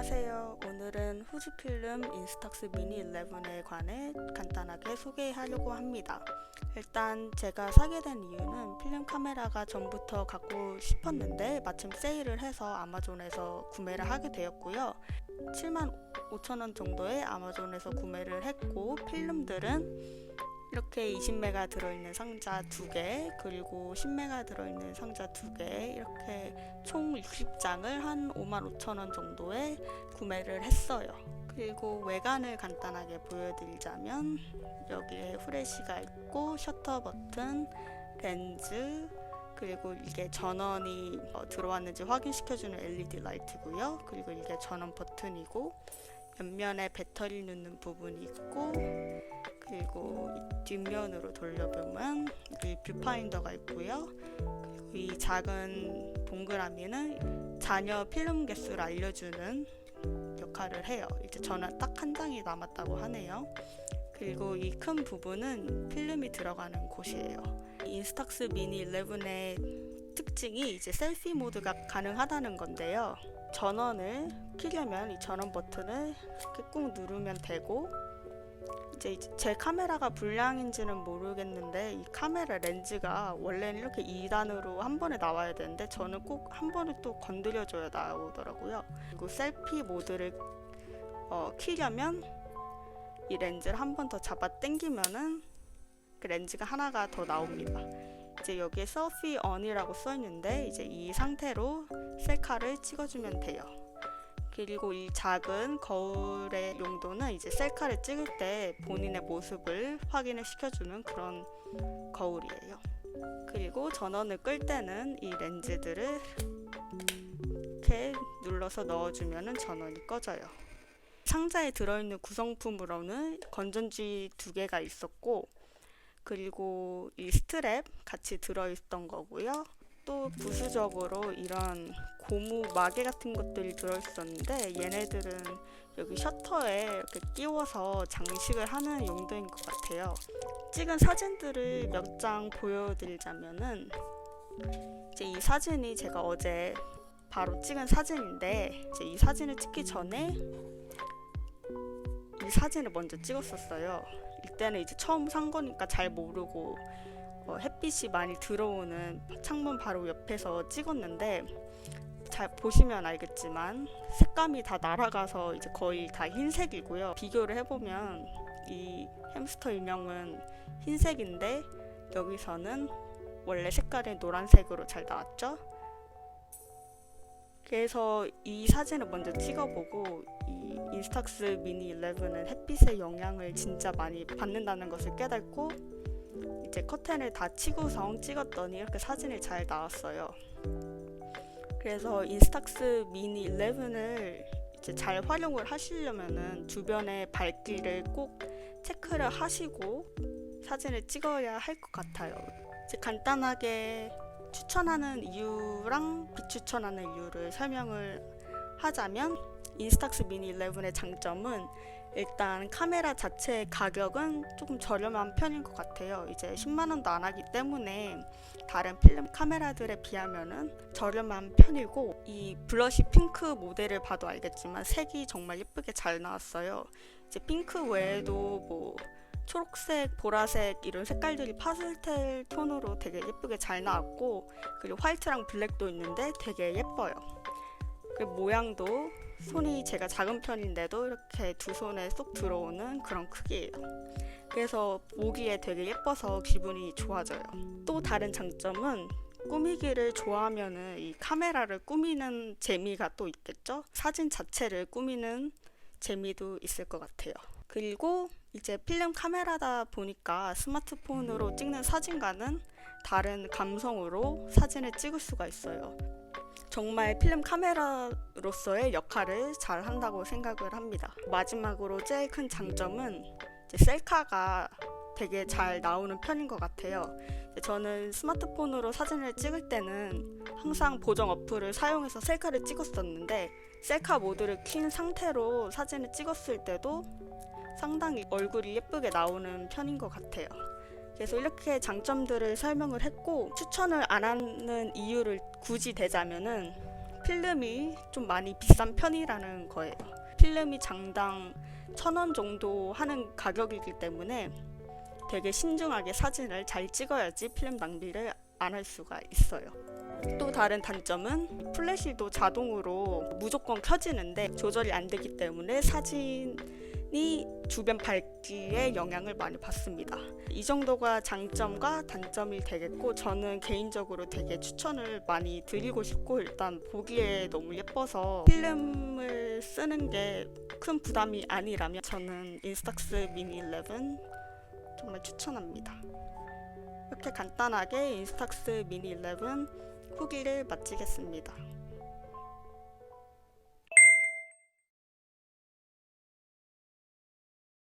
안녕하세요. 오늘은 후지필름 인스탁스 미니 11에 관해 간단하게 소개하려고 합니다. 일단 제가 사게 된 이유는 필름 카메라가 전부터 갖고 싶었는데 마침 세일을 해서 아마존에서 구매를 하게 되었고요. 7만 5천 원 정도에 아마존에서 구매를 했고 필름들은 이렇게 20메가 들어있는 상자 2개 그리고 10메가 들어있는 상자 2개 이렇게 총 60장을 한 5만 5천 원 정도에 구매를 했어요. 그리고 외관을 간단하게 보여드리자면 여기에 후레쉬가 있고 셔터 버튼, 렌즈 그리고 이게 전원이 어, 들어왔는지 확인시켜주는 LED 라이트고요. 그리고 이게 전원 버튼이고 옆면에 배터리 넣는 부분이 있고 그리고 이 뒷면으로 돌려보면 뷰파인더가 있고요. 그리고 이 작은 동그라미는 잔여 필름 개수를 알려주는 역할을 해요. 이제 저는 딱 한 장이 남았다고 하네요. 그리고 이 큰 부분은 필름이 들어가는 곳이에요. 이 인스탁스 미니 11의 특징이 이제 셀피 모드가 가능하다는 건데요. 전원을 키려면 이 전원 버튼을 이렇게 꾹 누르면 되고 이제 제 카메라가 불량인지는 모르겠는데 이 카메라 렌즈가 원래는 이렇게 2단으로 한 번에 나와야 되는데 저는 꼭 한 번에 또 건드려 줘야 나오더라고요. 그리고 셀피 모드를 어, 키려면 이 렌즈를 한 번 더 잡아 당기면은 그 렌즈가 하나가 더 나옵니다. 이제 여기에 서피 언이라고 써 있는데 이제 이 상태로 셀카를 찍어주면 돼요. 그리고 이 작은 거울의 용도는 이제 셀카를 찍을 때 본인의 모습을 확인을 시켜주는 그런 거울이에요. 그리고 전원을 끌 때는 이 렌즈들을 이렇게 눌러서 넣어주면 전원이 꺼져요. 상자에 들어있는 구성품으로는 건전지 두 개가 있었고 그리고 이 스트랩 같이 들어있던 거고요. 또 부수적으로 이런 고무 마개 같은 것들이 들어있었는데 얘네들은 여기 셔터에 이렇게 끼워서 장식을 하는 용도인 것 같아요. 찍은 사진들을 몇 장 보여드리자면은 이제 이 사진이 제가 어제 바로 찍은 사진인데 이제 이 사진을 찍기 전에 이 사진을 먼저 찍었었어요. 이때는 이제 처음 산 거니까 잘 모르고 어, 햇빛이 많이 들어오는 창문 바로 옆에서 찍었는데 잘 보시면 알겠지만 색감이 다 날아가서 이제 거의 다 흰색이고요. 비교를 해보면 이 햄스터 인형은 흰색인데 여기서는 원래 색깔이 노란색으로 잘 나왔죠. 그래서 이 사진을 먼저 찍어보고 이 인스탁스 미니 11은 햇빛의 영향을 진짜 많이 받는다는 것을 깨닫고 이제 커튼을 다 치고서 찍었더니 이렇게 사진이 잘 나왔어요. 그래서 인스탁스 미니 11을 이제 잘 활용을 하시려면은 주변의 밝기를 꼭 체크를 하시고 사진을 찍어야 할 것 같아요. 이제 간단하게 추천하는 이유랑 비추천하는 이유를 설명을 하자면 인스탁스 미니 11의 장점은 일단 카메라 자체의 가격은 조금 저렴한 편인 것 같아요. 이제 10만 원도 안 하기 때문에 다른 필름 카메라들에 비하면은 저렴한 편이고 이 블러시 핑크 모델을 봐도 알겠지만 색이 정말 예쁘게 잘 나왔어요. 이제 핑크 외에도 뭐 초록색, 보라색 이런 색깔들이 파스텔 톤으로 되게 예쁘게 잘 나왔고 그리고 화이트랑 블랙도 있는데 되게 예뻐요. 그 모양도 손이 제가 작은 편인데도 이렇게 두 손에 쏙 들어오는 그런 크기예요. 그래서 보기에 되게 예뻐서 기분이 좋아져요. 또 다른 장점은 꾸미기를 좋아하면은 이 카메라를 꾸미는 재미가 또 있겠죠? 사진 자체를 꾸미는 재미도 있을 것 같아요. 그리고 이제 필름 카메라다 보니까 스마트폰으로 찍는 사진과는 다른 감성으로 사진을 찍을 수가 있어요. 정말 필름 카메라로서의 역할을 잘 한다고 생각을 합니다. 마지막으로 제일 큰 장점은 셀카가 되게 잘 나오는 편인 것 같아요. 저는 스마트폰으로 사진을 찍을 때는 항상 보정 어플을 사용해서 셀카를 찍었었는데 셀카 모드를 킨 상태로 사진을 찍었을 때도 상당히 얼굴이 예쁘게 나오는 편인 것 같아요. 그래서 이렇게 장점들을 설명을 했고 추천을 안 하는 이유를 굳이 대자면은 필름이 좀 많이 비싼 편이라는 거예요. 필름이 장당 천 원 정도 하는 가격이기 때문에 되게 신중하게 사진을 잘 찍어야지 필름 낭비를 안 할 수가 있어요. 또 다른 단점은 플래시도 자동으로 무조건 켜지는데 조절이 안 되기 때문에 사진 이 주변 밝기에 영향을 많이 받습니다. 이 정도가 장점과 단점이 되겠고 저는 개인적으로 되게 추천을 많이 드리고 싶고 일단 보기에 너무 예뻐서 필름을 쓰는 게 큰 부담이 아니라면 저는 인스탁스 미니 11 정말 추천합니다. 이렇게 간단하게 인스탁스 미니 11 후기를 마치겠습니다.